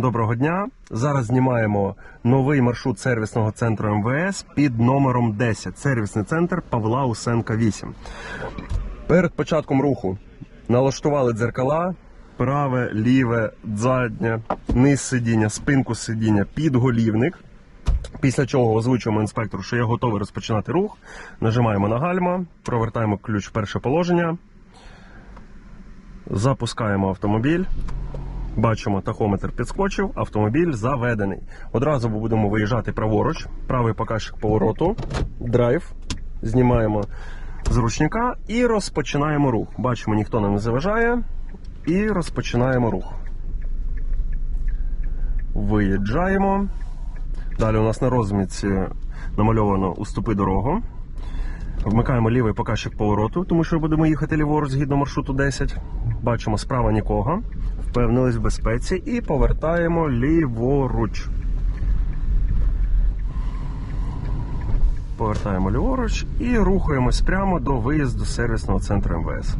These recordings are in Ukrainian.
Доброго дня. Зараз знімаємо новий маршрут сервісного центру МВС під номером 10. Сервісний центр Павла Усенка 8. Перед початком руху налаштували дзеркала, праве, ліве, заднє, низ сидіння, спинку сидіння, підголівник. Після чого озвучуємо інспектору, що я готовий розпочинати рух. Нажимаємо на гальма, провертаємо ключ в перше положення, запускаємо автомобіль. Бачимо, тахометр підскочив, автомобіль заведений. Одразу будемо виїжджати праворуч, правий показчик повороту, драйв. Знімаємо з ручника і розпочинаємо рух. Бачимо, ніхто нам не заважає. І розпочинаємо рух. Виїжджаємо. Далі у нас на розмітці намальовано уступи дорогу. Вмикаємо лівий показчик повороту, тому що будемо їхати ліворуч згідно маршруту 10. Бачимо справа нікого. Впевнились в безпеці і повертаємо ліворуч. Повертаємо ліворуч і рухаємось прямо до виїзду сервісного центру МВС.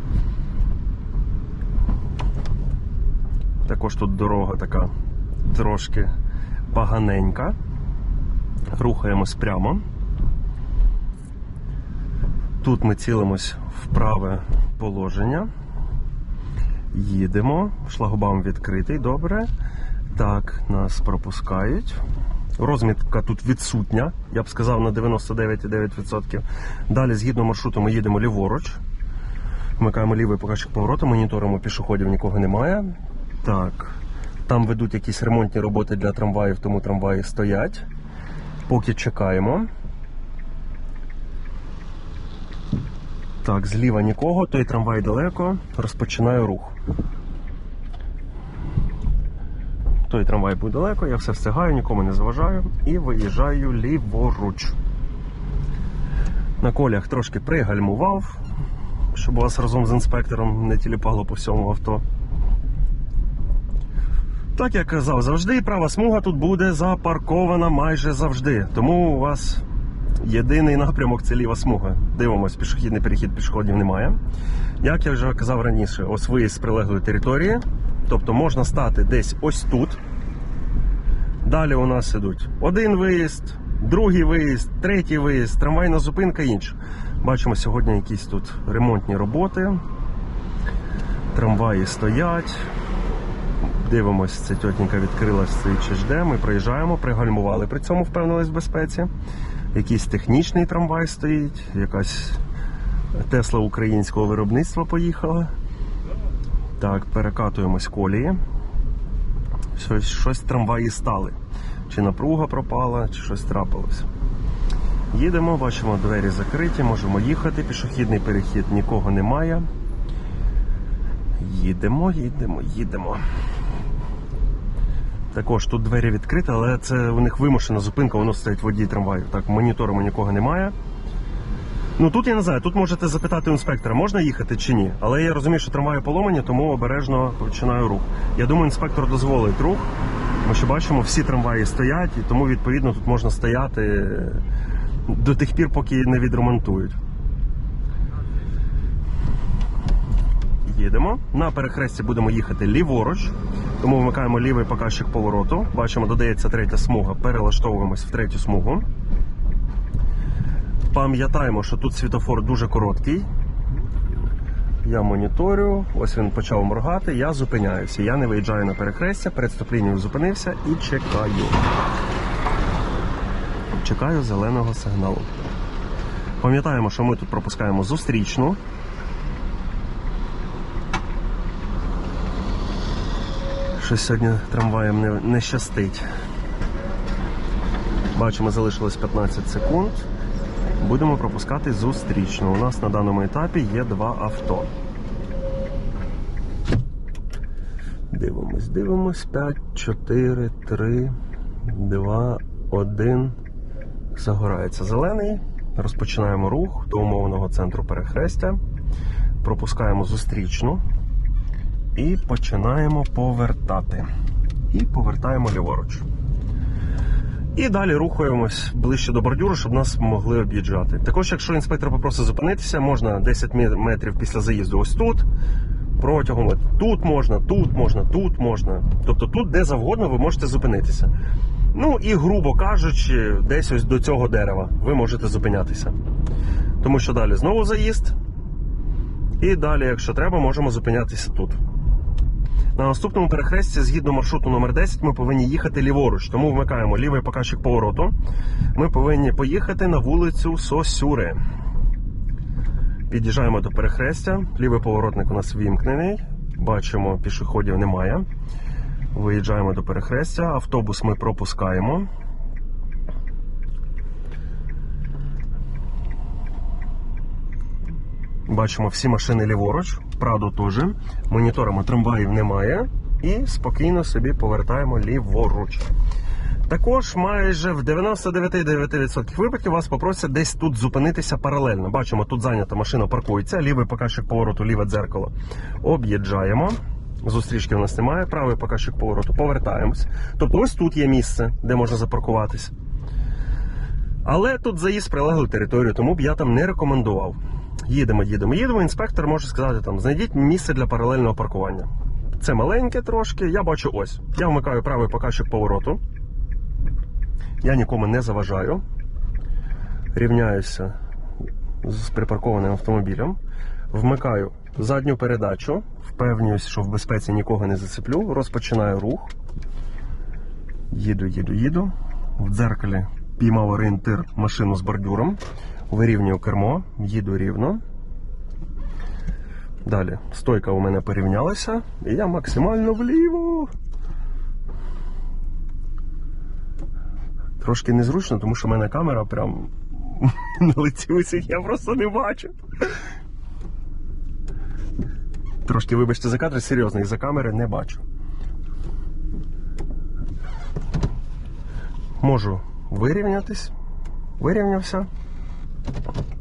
Також тут дорога така трошки поганенька. Рухаємось прямо. Тут ми цілимось в праве положення. Їдемо. Шлагбаум відкритий, добре. Так, нас пропускають. Розмітка тут відсутня, я б сказав, на 99,9%. Далі, згідно маршруту, ми їдемо ліворуч. Вмикаємо лівий показчик повороту, моніторимо пішоходів, нікого немає. Так, там ведуть якісь ремонтні роботи для трамваїв, тому трамваї стоять. Поки чекаємо. Так, зліва нікого, той трамвай далеко. Розпочинаю рух. Той трамвай був далеко, я все встигаю, нікому не заважаю і виїжджаю ліворуч. На колях трошки пригальмував, щоб вас разом з інспектором не тіліпало по всьому авто. Так як казав завжди, права смуга тут буде запаркована майже завжди. Тому у вас єдиний напрямок це ліва смуга. Дивимось, пішохідний перехід пішоходів немає. Як я вже казав раніше, ось виїзд з прилеглої території. Тобто можна стати десь ось тут. Далі у нас ідуть один виїзд, другий виїзд, третій виїзд, трамвайна зупинка інша. Бачимо сьогодні якісь тут ремонтні роботи. Трамваї стоять. Дивимось, ця тітенька відкрила чи жде. Ми проїжджаємо, пригальмували, при цьому впевнились в безпеці. Якийсь технічний трамвай стоїть, якась Тесла українського виробництва поїхала. Так, перекатуємось колії. Щось, щось трамваї стали. Чи напруга пропала, чи щось трапилось. Їдемо, бачимо, двері закриті, можемо їхати. Пішохідний перехід нікого немає. Їдемо, їдемо, їдемо. Також тут двері відкриті, але це у них вимушена зупинка, воно стоїть водій трамваю. Так, моніторимо нікого немає. Ну тут я не знаю, тут можете запитати інспектора, можна їхати чи ні. Але я розумію, що трамваї поломані, тому обережно починаю рух. Я думаю, інспектор дозволить рух. Ми ще бачимо, всі трамваї стоять, і тому відповідно тут можна стояти до тих пір, поки не відремонтують. Їдемо. На перехресті будемо їхати ліворуч, тому вмикаємо лівий показчик повороту. Бачимо, додається третя смуга. Перелаштовуємось в третю смугу. Пам'ятаємо, що тут світофор дуже короткий. Я моніторю, ось він почав моргати, я зупиняюся. Я не виїжджаю на перехрестя, перед стоп-лінією зупинився і чекаю. Чекаю зеленого сигналу. Пам'ятаємо, що ми тут пропускаємо зустрічну. Щось сьогодні трамваєм не, не щастить. Бачимо, залишилось 15 секунд. Будемо пропускати зустрічну. У нас на даному етапі є два авто. Дивимось, дивимось. 5, 4, 3, 2, 1. Загорається зелений. Розпочинаємо рух до умовного центру перехрестя. Пропускаємо зустрічну. І починаємо повертати. І повертаємо ліворуч. І далі рухаємось ближче до бордюру, щоб нас могли об'їжджати. Також, якщо інспектор попросить зупинитися, можна 10 метрів після заїзду ось тут. Протягом тут можна, тут можна, тут можна. Тобто тут де завгодно ви можете зупинитися. Ну і грубо кажучи, десь ось до цього дерева ви можете зупинятися. Тому що далі знову заїзд. І далі, якщо треба, можемо зупинятися тут. На наступному перехресті, згідно маршруту номер 10, ми повинні їхати ліворуч, тому вмикаємо лівий показчик повороту. Ми повинні поїхати на вулицю Сосюри. Під'їжджаємо до перехрестя. Лівий поворотник у нас вімкнений. Бачимо, пішоходів немає. Виїжджаємо до перехрестя. Автобус ми пропускаємо. Бачимо всі машини ліворуч, Прадо теж. Моніторимо трамваїв немає. І спокійно собі повертаємо ліворуч. Також майже в 99,9% випадків вас попросять десь тут зупинитися паралельно. Бачимо, тут зайнята машина паркується, лівий показчик повороту, ліве дзеркало. Об'їжджаємо. Зустрічки у нас немає, правий показчик повороту, повертаємось. Тобто ось тут є місце, де можна запаркуватись. Але тут заїзд в прилеглу територію, тому б я там не рекомендував. Їдемо, їдемо, їдемо. Інспектор може сказати, там, знайдіть місце для паралельного паркування. Це маленьке трошки, я бачу ось. Я вмикаю правий показчик повороту. Я нікому не заважаю. Рівняюся з припаркованим автомобілем. Вмикаю задню передачу, впевнююсь, що в безпеці нікого не зацеплю. Розпочинаю рух. Їду, їду, їду. В дзеркалі піймав орієнтир машину з бордюром. Вирівнюю кермо, їду рівно. Далі стойка у мене порівнялася, і я максимально вліво. Трошки незручно, тому що в мене камера прям на лиці усіх, я просто не бачу. Трошки, вибачте, за кадр, серйозно, із за камери не бачу. Можу вирівнятись. Вирівнявся.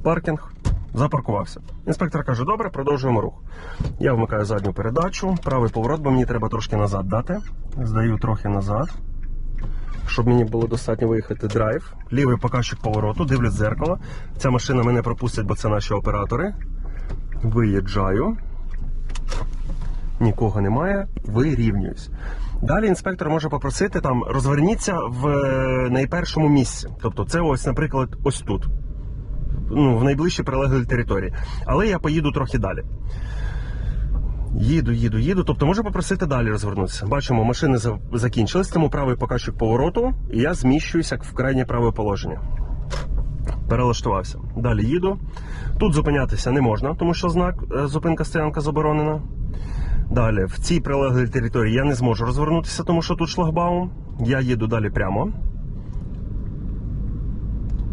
Паркінг. Запаркувався. Інспектор каже: добре, продовжуємо рух. Я вмикаю задню передачу, правий поворот, бо мені треба трошки назад дати. Здаю трохи назад щоб мені було достатньо виїхати драйв. Лівий показчик повороту, дивлюсь дзеркало. Ця машина мене пропустить, бо це наші оператори. Виїжджаю. Нікого немає, вирівнююсь. Далі інспектор може попросити там розверніться в е, найпершому місці. Тобто, це ось, наприклад, ось тут. Ну, в найближчій прилеглій території. Але я поїду трохи далі. Їду, їду, їду. Тобто можу попросити далі розвернутися. Бачимо, машини закінчились, тому правий показчик повороту, і я зміщуюся в крайнє праве положення. Перелаштувався. Далі їду. Тут зупинятися не можна, тому що знак е, зупинка стоянка заборонена. Далі, в цій прилеглій території я не зможу розвернутися, тому що тут шлагбаум. Я їду далі прямо.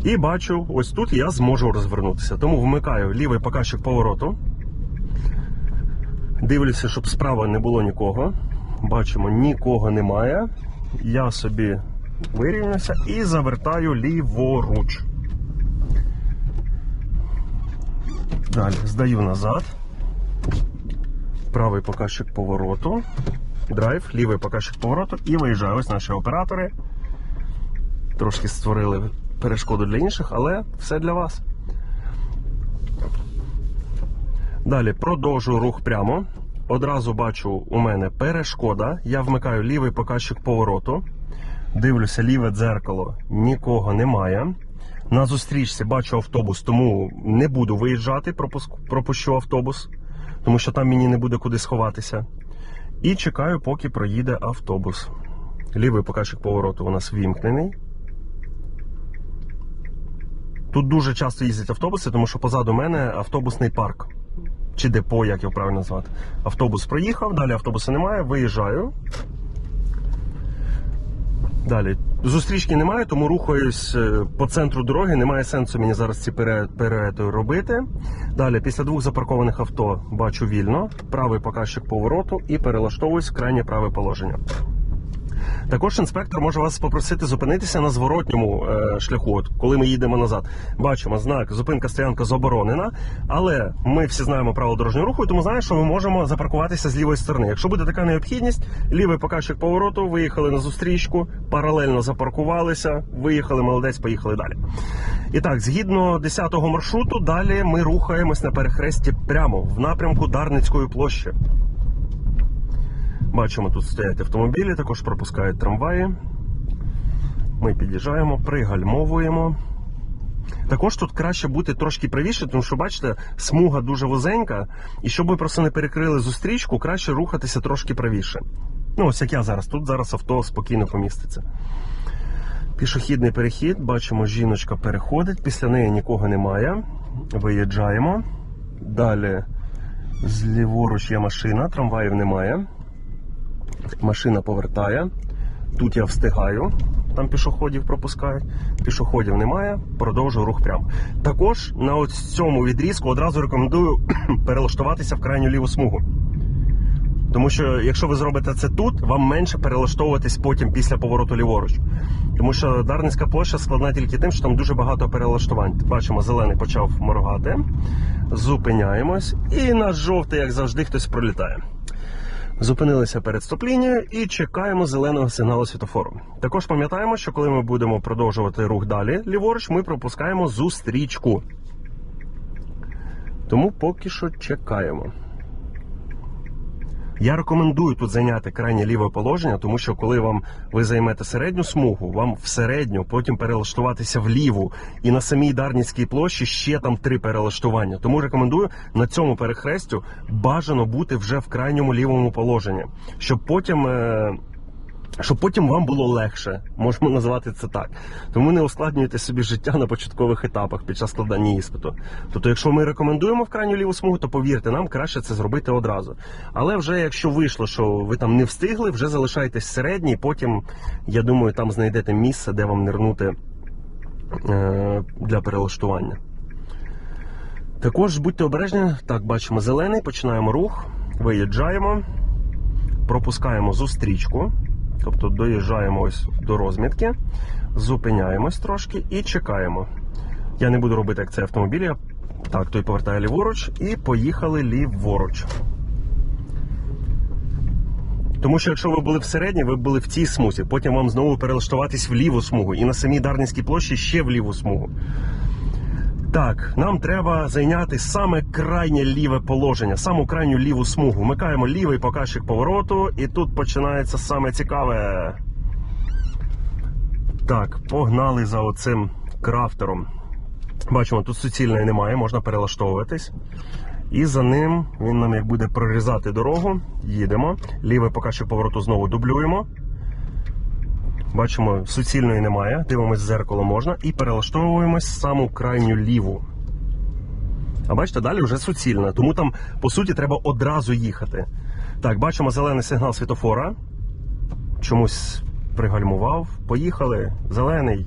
І бачу, ось тут я зможу розвернутися. Тому вмикаю лівий показчик повороту. Дивлюся, щоб справа не було нікого. Бачимо, нікого немає. Я собі вирівнюся і завертаю ліворуч. Далі здаю назад. Правий показчик повороту. Драйв, лівий показчик повороту і виїжджаю. Ось наші оператори. Трошки створили перешкоду для інших, але все для вас. Далі продовжую рух прямо. Одразу бачу у мене перешкода. Я вмикаю лівий показчик повороту. Дивлюся, ліве дзеркало, нікого немає. На зустрічці бачу автобус, тому не буду виїжджати, пропущу автобус, тому що там мені не буде куди сховатися. І чекаю, поки проїде автобус. Лівий показчик повороту у нас вімкнений. Тут дуже часто їздять автобуси, тому що позаду мене автобусний парк. Чи депо, як його правильно назвати. Автобус проїхав, далі автобуса немає, виїжджаю. Далі. Зустрічки немає, тому рухаюсь е, по центру дороги. Немає сенсу мені зараз ці перети робити. Далі, після двох запаркованих авто бачу вільно, правий показчик повороту і перелаштовуюсь в крайнє праве положення. Також інспектор може вас попросити зупинитися на зворотньому е, шляху, от коли ми їдемо назад. Бачимо знак зупинка стоянка заборонена, але ми всі знаємо правила дорожнього руху, і тому знаємо, що ми можемо запаркуватися з лівої сторони. Якщо буде така необхідність, лівий показчик повороту, виїхали на зустрічку, паралельно запаркувалися, виїхали, молодець, поїхали далі. І так, згідно 10-го маршруту, далі ми рухаємось на перехресті прямо в напрямку Дарницької площі. Бачимо, тут стоять автомобілі, також пропускають трамваї. Ми під'їжджаємо, пригальмовуємо. Також тут краще бути трошки правіше, тому що, бачите, смуга дуже вузенька, і щоб ви просто не перекрили зустрічку, краще рухатися трошки правіше. Ну, ось як я зараз. Тут зараз авто спокійно поміститься. Пішохідний перехід, бачимо, жіночка переходить, після неї нікого немає. Виїжджаємо. Далі зліворуч є машина, трамваїв немає. Машина повертає. Тут я встигаю, там пішоходів пропускають. Пішоходів немає, продовжую рух прямо. Також на ось цьому відрізку одразу рекомендую перелаштуватися в крайню ліву смугу. Тому що якщо ви зробите це тут, вам менше перелаштовуватись потім після повороту ліворуч. Тому що Дарницька площа складна тільки тим, що там дуже багато перелаштувань. Бачимо, зелений почав моргати. Зупиняємось. І на жовтий, як завжди, хтось пролітає. Зупинилися перед стоп-лінією і чекаємо зеленого сигналу світофору. Також пам'ятаємо, що коли ми будемо продовжувати рух далі, ліворуч, ми пропускаємо зустрічку. Тому поки що чекаємо. Я рекомендую тут зайняти крайнє ліве положення, тому що коли вам ви займете середню смугу, вам в середню, потім перелаштуватися в ліву. І на самій Дарницькій площі ще там три перелаштування. Тому рекомендую на цьому перехрестю бажано бути вже в крайньому лівому положенні, щоб потім. е, Щоб потім вам було легше, можемо назвати це так. Тому не ускладнюйте собі життя на початкових етапах під час складання іспиту. Тобто, якщо ми рекомендуємо в крайню ліву смугу, то повірте, нам краще це зробити одразу. Але вже якщо вийшло, що ви там не встигли, вже залишайтесь середній, потім, я думаю, там знайдете місце, де вам нирнути е, для перелаштування. Також будьте обережні, так, бачимо зелений, починаємо рух, виїжджаємо, пропускаємо зустрічку. Тобто доїжджаємо ось до розмітки, зупиняємось трошки і чекаємо. Я не буду робити як цей автомобіль. Я... Так, той повертає ліворуч і поїхали ліворуч. Тому що якщо ви були в середній, ви були в цій смузі, потім вам знову перелаштуватись в ліву смугу і на самій Дарницькій площі ще в ліву смугу. Так, нам треба зайняти саме крайнє ліве положення, саму крайню ліву смугу. Вмикаємо лівий показчик повороту, і тут починається саме цікаве. Так, погнали за оцим крафтером. Бачимо, тут суцільної немає, можна перелаштовуватись. І за ним він нам як буде прорізати дорогу. Їдемо. Лівий показчик повороту знову дублюємо. Бачимо, суцільної немає. Дивимось в зеркало можна і перелаштовуємось саму крайню ліву. А бачите, далі вже суцільна, тому там, по суті, треба одразу їхати. Так, бачимо зелений сигнал світофора. Чомусь пригальмував. Поїхали. Зелений.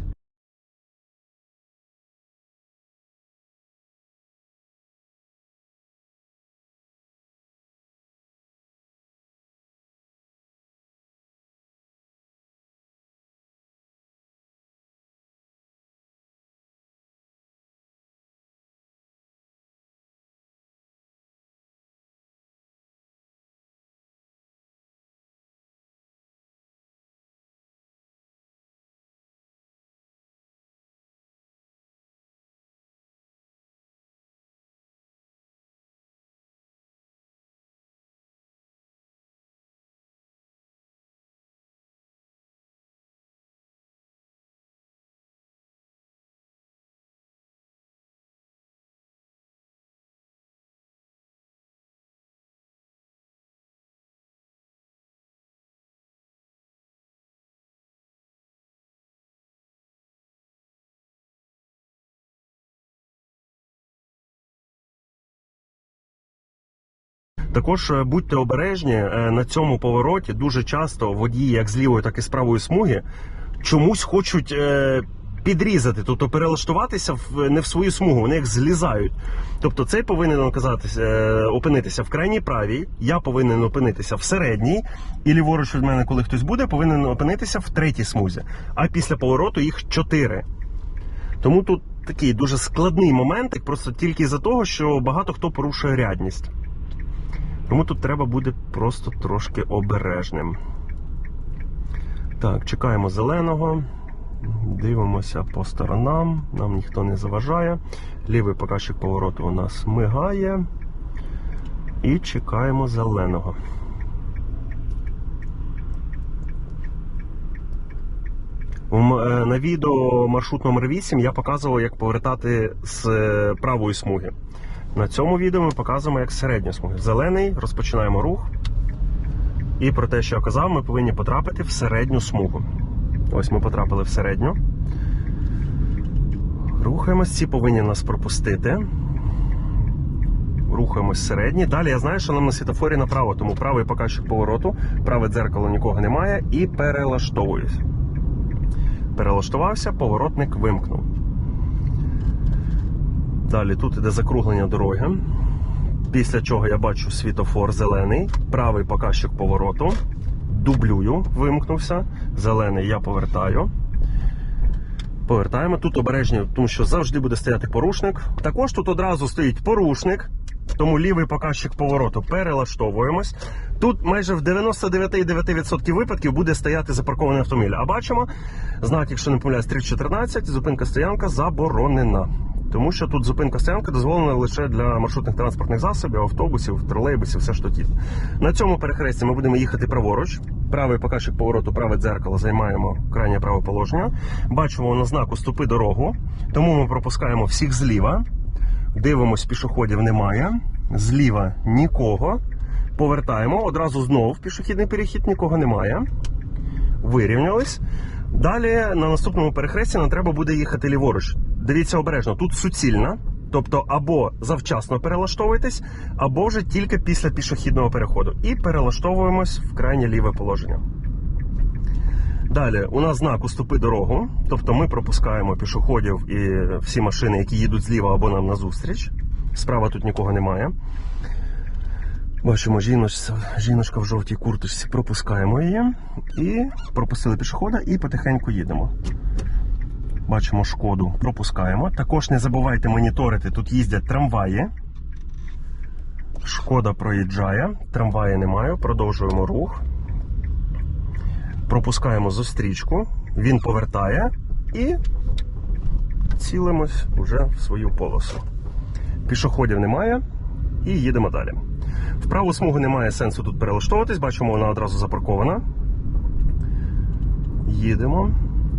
Також е, будьте обережні е, на цьому повороті. Дуже часто водії, як з лівої, так і з правої смуги, чомусь хочуть е, підрізати, тобто перелаштуватися не в свою смугу. Вони їх злізають. Тобто, цей повинен оказатися, опинитися в крайній правій, я повинен опинитися в середній, і ліворуч від мене, коли хтось буде, повинен опинитися в третій смузі. А після повороту їх чотири. Тому тут такий дуже складний момент, просто тільки за того, що багато хто порушує рядність. Тому тут треба бути просто трошки обережним. Так, чекаємо зеленого. Дивимося по сторонам, нам ніхто не заважає. Лівий показчик повороту у нас мигає. І чекаємо зеленого. Е, На відео маршрут номер 8 я показував, як повертати з е, правої смуги. На цьому відео ми показуємо, як з середньої смуги. Зелений, розпочинаємо рух. І про те, що я казав, ми повинні потрапити в середню смугу. Ось ми потрапили в середню. Рухаємось, ці повинні нас пропустити. Рухаємось середні. Далі я знаю, що нам на світофорі направо, тому правий показчик повороту, праве дзеркало нікого немає і перелаштовуюсь. Перелаштувався, поворотник вимкнув. Далі тут іде закруглення дороги. Після чого я бачу світофор зелений, правий показчик повороту. Дублюю, вимкнувся. Зелений я повертаю. Повертаємо. Тут обережні, тому що завжди буде стояти порушник. Також тут одразу стоїть порушник, тому лівий показчик повороту перелаштовуємось. Тут майже в 99,9% випадків буде стояти запаркований автомобіль. А бачимо, знак, якщо не помиляюсь, 314, зупинка стоянка заборонена. Тому що тут зупинка стоянка дозволена лише для маршрутних транспортних засобів, автобусів, тролейбусів, все що тут. На цьому перехресті ми будемо їхати праворуч. Правий показчик повороту, праве дзеркало займаємо крайнє праве положення. Бачимо на знаку Ступи дорогу, тому ми пропускаємо всіх зліва. Дивимось, пішоходів немає. Зліва нікого. Повертаємо одразу знову в пішохідний перехід, нікого немає. Вирівнялись. Далі на наступному перехресті нам треба буде їхати ліворуч. Дивіться обережно, тут суцільна. Тобто або завчасно перелаштовуйтесь, або вже тільки після пішохідного переходу. І перелаштовуємось в крайнє ліве положення. Далі у нас знак уступи дорогу, тобто ми пропускаємо пішоходів і всі машини, які їдуть зліва або нам назустріч. Справа тут нікого немає. Бачимо, жіночка, жіночка в жовтій курточці, пропускаємо її і пропустили пішохода і потихеньку їдемо. Бачимо шкоду, пропускаємо. Також не забувайте моніторити, тут їздять трамваї. Шкода проїжджає, трамваї немає, продовжуємо рух. Пропускаємо зустрічку, він повертає і цілимось вже в свою полосу. Пішоходів немає і їдемо далі. В праву смугу немає сенсу тут перелаштовуватись, бачимо, вона одразу запаркована. Їдемо.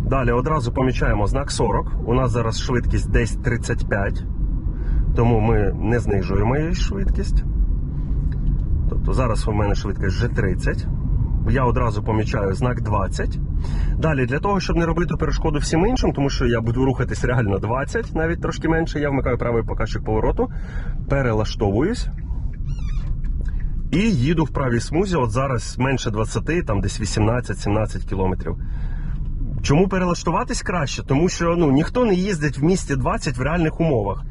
Далі одразу помічаємо знак 40. У нас зараз швидкість десь 35, тому ми не знижуємо її швидкість. Тобто зараз у мене швидкість вже 30. Я одразу помічаю знак 20. Далі, для того, щоб не робити перешкоду всім іншим, тому що я буду рухатись реально 20, навіть трошки менше, я вмикаю правий показчик повороту, перелаштовуюсь. І їду в правій смузі. От зараз менше 20, там десь 18-17 кілометрів. Чому перелаштуватись краще? Тому що ну, ніхто не їздить в місті 20 в реальних умовах.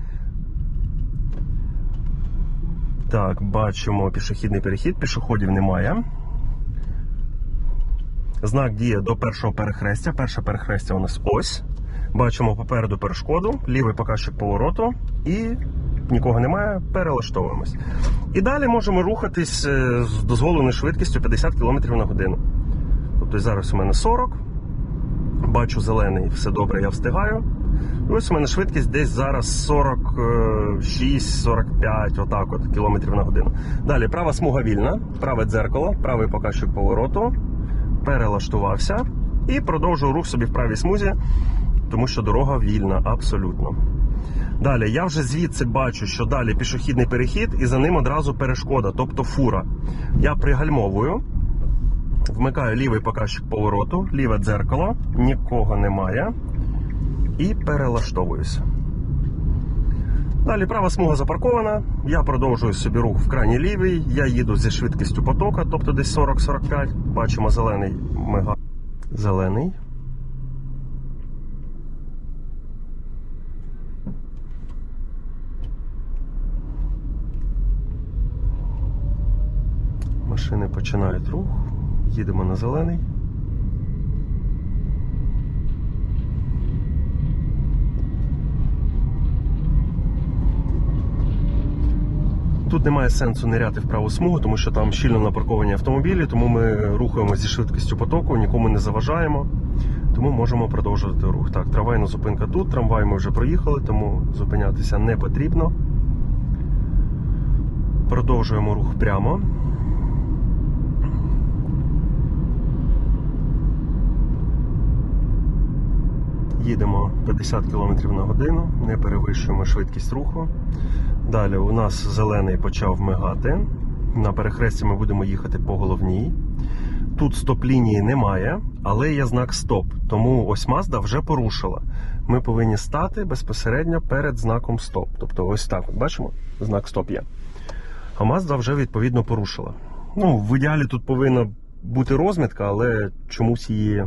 Так, бачимо пішохідний перехід, пішоходів немає. Знак діє до першого перехрестя. Перше перехрестя у нас ось. Бачимо попереду перешкоду, лівий показчик повороту і нікого немає, перелаштовуємось. І далі можемо рухатись е, з дозволеною швидкістю 50 км на годину. Тобто зараз у мене 40. Бачу зелений, все добре, я встигаю. І ось у мене швидкість десь зараз 46-45 отак от, кілометрів на годину. Далі права смуга вільна, праве дзеркало, правий показчик повороту, перелаштувався і продовжую рух собі в правій смузі, тому що дорога вільна, абсолютно. Далі я вже звідси бачу, що далі пішохідний перехід, і за ним одразу перешкода, тобто фура. Я пригальмовую, вмикаю лівий показчик повороту, ліве дзеркало, нікого немає. І перелаштовуюся. Далі права смуга запаркована. Я продовжую собі рух в крайній лівий. Я їду зі швидкістю потока, тобто десь 40-45. Бачимо зелений мига. Зелений. Машини починають рух. Їдемо на зелений. Тут немає сенсу ниряти в праву смугу, тому що там щільно напарковані автомобілі, тому ми рухаємося зі швидкістю потоку, нікому не заважаємо. тому можемо продовжувати рух. Так, трамвайна зупинка тут, трамвай ми вже проїхали, тому зупинятися не потрібно. Продовжуємо рух прямо. Їдемо 50 км на годину, не перевищуємо швидкість руху. Далі у нас зелений почав мигати. На перехресті ми будемо їхати по головній. Тут стоп-лінії немає, але є знак стоп. Тому ось Mazda вже порушила. Ми повинні стати безпосередньо перед знаком стоп. Тобто, ось так, бачимо, знак стоп є. А Mazda вже відповідно порушила. Ну, в ідеалі тут повинна бути розмітка, але чомусь її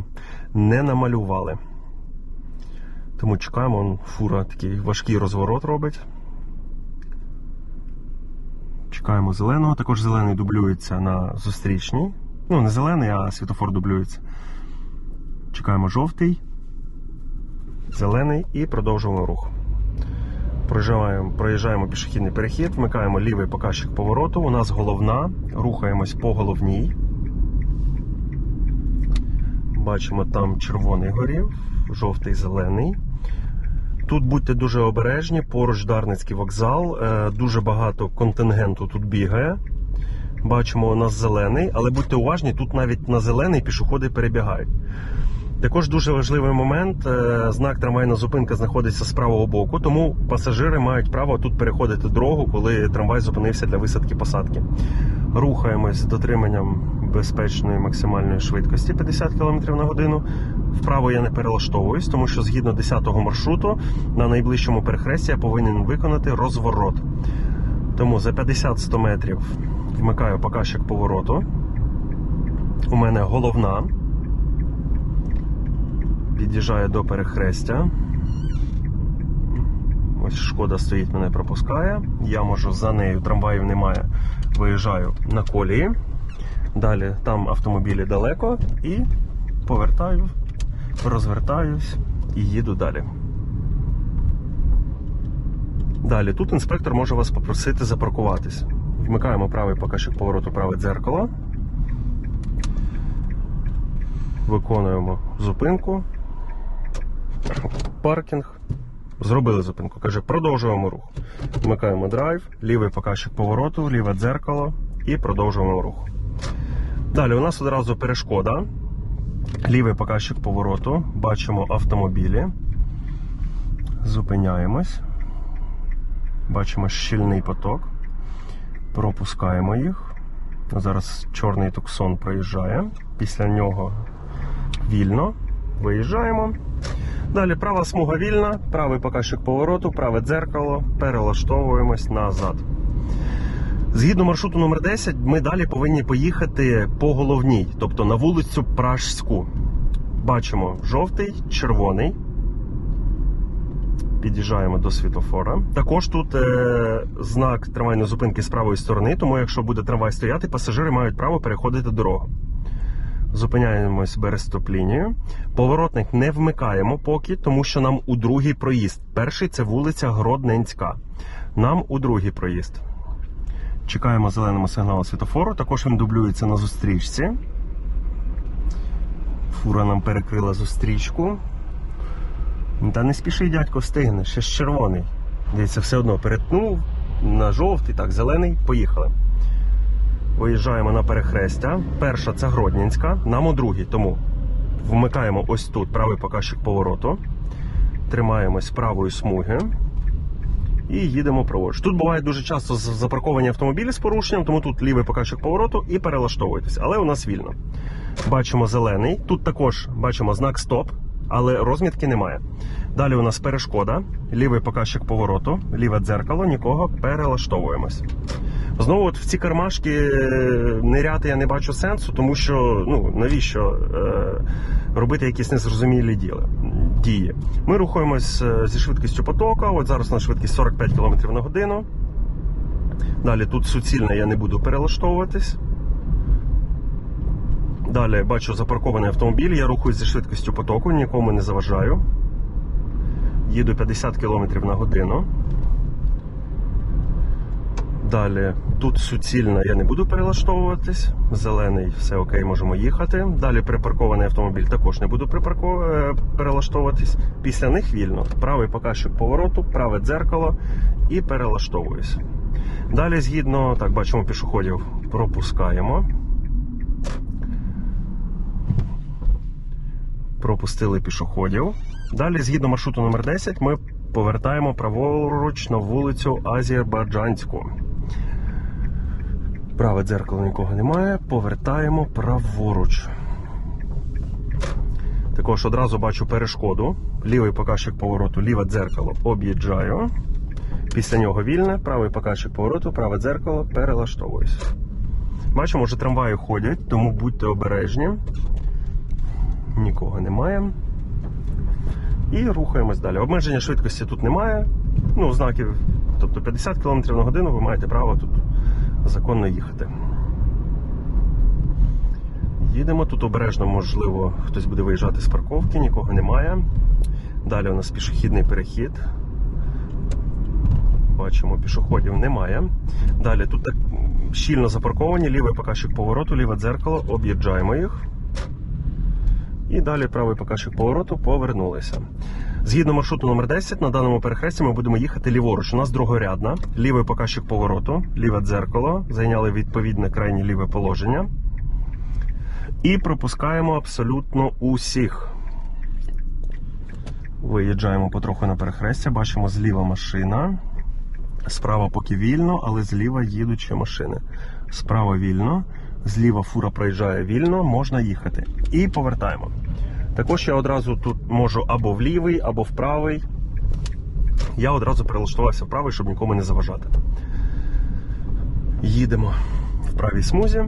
не намалювали. Тому чекаємо, он, фура такий важкий розворот робить. Чекаємо зеленого. Також зелений дублюється на зустрічній. Ну, не зелений, а світофор дублюється. Чекаємо жовтий, зелений і продовжуємо рух. Проїжджаємо, проїжджаємо пішохідний перехід, вмикаємо лівий показчик повороту. У нас головна, рухаємось по головній. Бачимо, там червоний горів, жовтий, зелений. Тут будьте дуже обережні, поруч Дарницький вокзал, е, дуже багато контингенту тут бігає. Бачимо, у нас зелений, але будьте уважні, тут навіть на зелений пішоходи перебігають. Також дуже важливий момент: е, знак трамвайна зупинка знаходиться з правого боку, тому пасажири мають право тут переходити дорогу, коли трамвай зупинився для висадки посадки. Рухаємось з дотриманням безпечної максимальної швидкості 50 км на годину. Вправо я не перелаштовуюсь, тому що згідно 10-го маршруту на найближчому перехресті я повинен виконати розворот. Тому за 50-100 метрів вмикаю показчик повороту. У мене головна. Під'їжджаю до перехрестя. Ось шкода стоїть, мене пропускає. Я можу за нею, трамваїв немає. Виїжджаю на колії. Далі там автомобілі далеко і повертаю, розвертаюсь і їду далі. Далі тут інспектор може вас попросити запаркуватись. Вмикаємо правий показчик повороту, праве дзеркало. Виконуємо зупинку. Паркінг. Зробили зупинку. Каже, продовжуємо рух. Вмикаємо драйв, лівий показчик повороту, ліве дзеркало і продовжуємо рух. Далі у нас одразу перешкода. Лівий показчик повороту. Бачимо автомобілі. Зупиняємось. Бачимо щільний поток. Пропускаємо їх. Зараз чорний туксон проїжджає. Після нього вільно. Виїжджаємо. Далі права смуга вільна, правий показчик повороту, праве дзеркало, перелаштовуємось назад. Згідно маршруту номер 10 ми далі повинні поїхати по головній, тобто на вулицю Пражську. Бачимо жовтий, червоний. Під'їжджаємо до світофора. Також тут е, знак трамвайної зупинки з правої сторони, тому якщо буде трамвай стояти, пасажири мають право переходити дорогу. Зупиняємось берестоп-лінію. Поворотник не вмикаємо поки, тому що нам у другий проїзд. Перший це вулиця Гродненська. Нам у другий проїзд. Чекаємо зеленого сигналу світофору. Також він дублюється на зустрічці. Фура нам перекрила зустрічку. Та не спіши, дядько, встигне, ще ж червоний. Дивіться, все одно перетнув на жовтий, так, зелений, поїхали. Виїжджаємо на перехрестя. Перша це Гродненська, нам у другій, тому вмикаємо ось тут правий показчик повороту. Тримаємось правої смуги і їдемо праворуч. Тут буває дуже часто запарковані автомобілі з порушенням, тому тут лівий показчик повороту і перелаштовуйтесь. Але у нас вільно. Бачимо зелений. Тут також бачимо знак стоп, але розмітки немає. Далі у нас перешкода, лівий показчик повороту, ліве дзеркало, нікого перелаштовуємось. Знову от в ці кармашки е, ниряти я не бачу сенсу, тому що ну навіщо е, робити якісь незрозумілі діли, дії. Ми рухаємось е, зі швидкістю потока. От зараз у нас швидкість 45 км на годину. Далі тут суцільно я не буду перелаштовуватись. Далі бачу запаркований автомобіль, я рухаюсь зі швидкістю потоку, нікому не заважаю. Їду 50 км на годину. Далі тут суцільна, я не буду перелаштовуватись. Зелений, все окей, можемо їхати. Далі припаркований автомобіль також не буду е, перелаштовуватись. Після них вільно. Правий показчик повороту, праве дзеркало і перелаштовуюсь. Далі, згідно, так, бачимо пішоходів, пропускаємо. Пропустили пішоходів. Далі, згідно маршруту номер 10, ми повертаємо праворуч на вулицю Азербайджанську. Праве дзеркало нікого немає. Повертаємо праворуч. Також одразу бачу перешкоду. Лівий показчик повороту, ліве дзеркало об'їжджаю. Після нього вільне, правий показчик повороту, праве дзеркало перелаштовуюсь. Бачимо, вже трамваї ходять, тому будьте обережні. Нікого немає. І рухаємось далі. Обмеження швидкості тут немає. Ну, знаків, тобто 50 км на годину ви маєте право тут законно їхати. Їдемо тут обережно, можливо, хтось буде виїжджати з парковки, нікого немає. Далі у нас пішохідний перехід. Бачимо, пішоходів немає. Далі тут так щільно запарковані, лівий показчик повороту, ліве дзеркало, об'їжджаємо їх. І далі правий показчик повороту повернулися. Згідно маршруту номер 10 на даному перехресті ми будемо їхати ліворуч. У нас другорядна, лівий показчик повороту, ліве дзеркало, зайняли відповідне крайнє ліве положення. І пропускаємо абсолютно усіх. Виїжджаємо потроху на перехрестя, бачимо зліва машина. Справа поки вільно, але зліва їдучі машини. Справа вільно, зліва фура проїжджає вільно, можна їхати. І повертаємо. Також я одразу тут можу або в лівий, або в правий. Я одразу перелаштувався в правий, щоб нікому не заважати. Їдемо в правій смузі.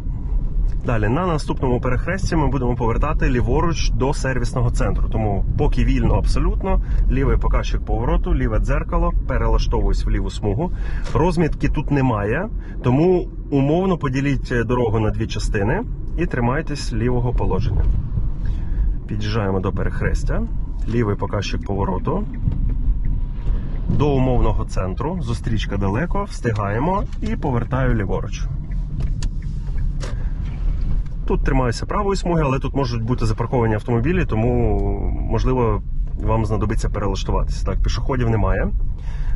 Далі на наступному перехресті ми будемо повертати ліворуч до сервісного центру. Тому поки вільно абсолютно, лівий показчик повороту, ліве дзеркало, перелаштовуюсь в ліву смугу. Розмітки тут немає, тому умовно поділіть дорогу на дві частини і тримайтесь лівого положення. Під'їжджаємо до перехрестя, лівий показчик повороту. До умовного центру. Зустрічка далеко, встигаємо і повертаю ліворуч. Тут тримаюся правої смуги, але тут можуть бути запарковані автомобілі, тому можливо вам знадобиться перелаштуватися. Так, пішоходів немає.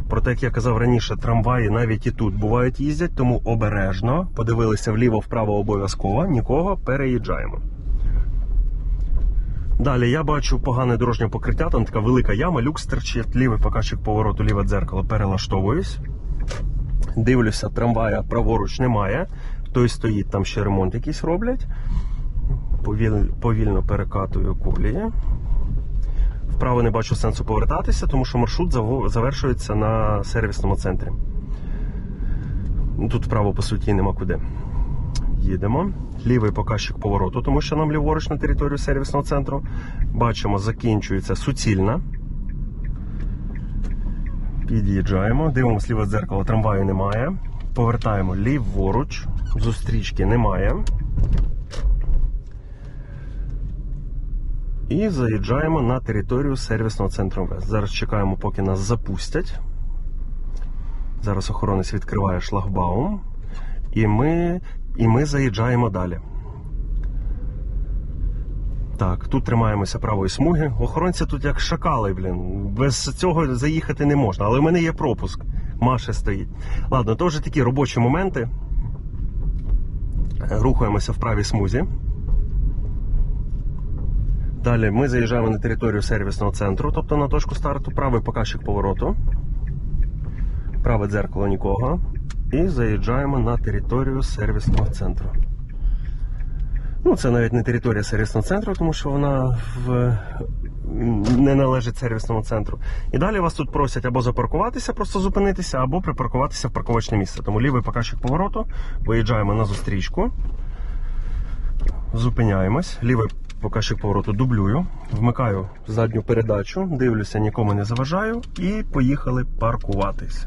Проте, як я казав раніше, трамваї навіть і тут бувають їздять, тому обережно подивилися вліво-вправо обов'язково, нікого переїжджаємо. Далі я бачу погане дорожнє покриття, там така велика яма, люкс терчить, лівий показчик повороту, ліве дзеркало, перелаштовуюсь. Дивлюся, трамвая праворуч немає. Той стоїть, там ще ремонт якийсь роблять. Повільно, повільно перекатую колії. Вправо не бачу сенсу повертатися, тому що маршрут завершується на сервісному центрі. Тут вправо, по суті, нема куди. Їдемо. Лівий показчик повороту, тому що нам ліворуч на територію сервісного центру. Бачимо, закінчується суцільна. Під'їжджаємо, дивимося ліве дзеркало, трамваю немає. Повертаємо ліворуч, зустрічки немає. І заїжджаємо на територію сервісного центру МВС. Зараз чекаємо, поки нас запустять. Зараз охоронець відкриває шлагбаум. І ми, і ми заїжджаємо далі. Так, тут тримаємося правої смуги. Охоронці тут як шакали, блін. Без цього заїхати не можна. Але в мене є пропуск. Маша стоїть. Ладно, то вже такі робочі моменти. Рухаємося в правій смузі. Далі ми заїжджаємо на територію сервісного центру, тобто на точку старту, правий показчик повороту, праве дзеркало нікого. І заїжджаємо на територію сервісного центру. Ну, це навіть не територія сервісного центру, тому що вона в... не належить сервісному центру. І далі вас тут просять або запаркуватися, просто зупинитися, або припаркуватися в парковочне місце. Тому лівий показчик повороту, виїжджаємо на зустрічку, зупиняємось, лівий показчик повороту дублюю, вмикаю задню передачу, дивлюся, нікому не заважаю, і поїхали паркуватись.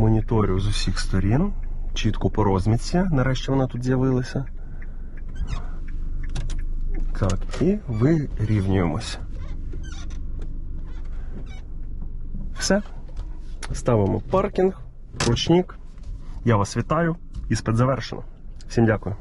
Моніторю з усіх сторін, чітко по розмітці. Нарешті вона тут з'явилася. Так, і вирівнюємось. Все. Ставимо паркінг, ручник. Я вас вітаю. Іспит завершено. Всім дякую.